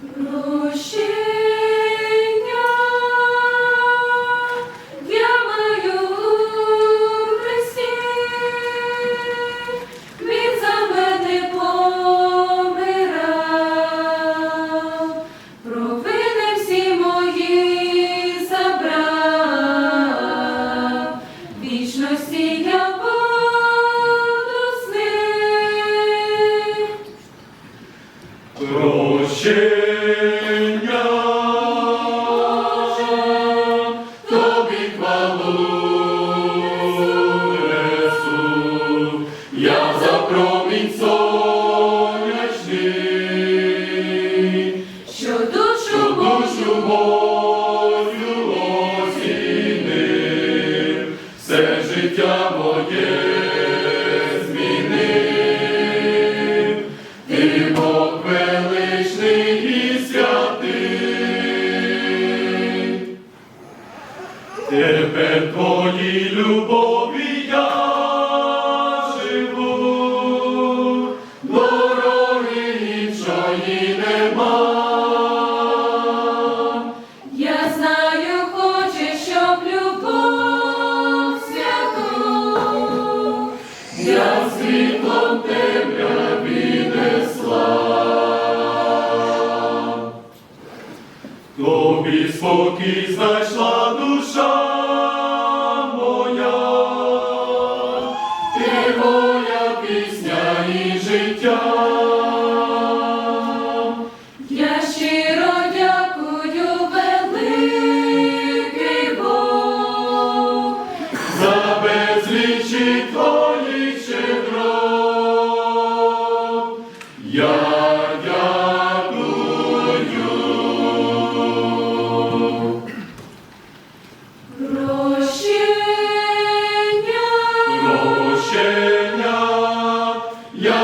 Прощення Прощення. Тобі хвалу несу, я за промінь сонячний, Що душу душу мою все життя тепер твоїй любові я живу, дороги іншої нема. Я знаю, хоче, щоб любов святу. Я світлом темряві Тобі спокій знайшла душа моя, ти моя пісня і життя. Я щиро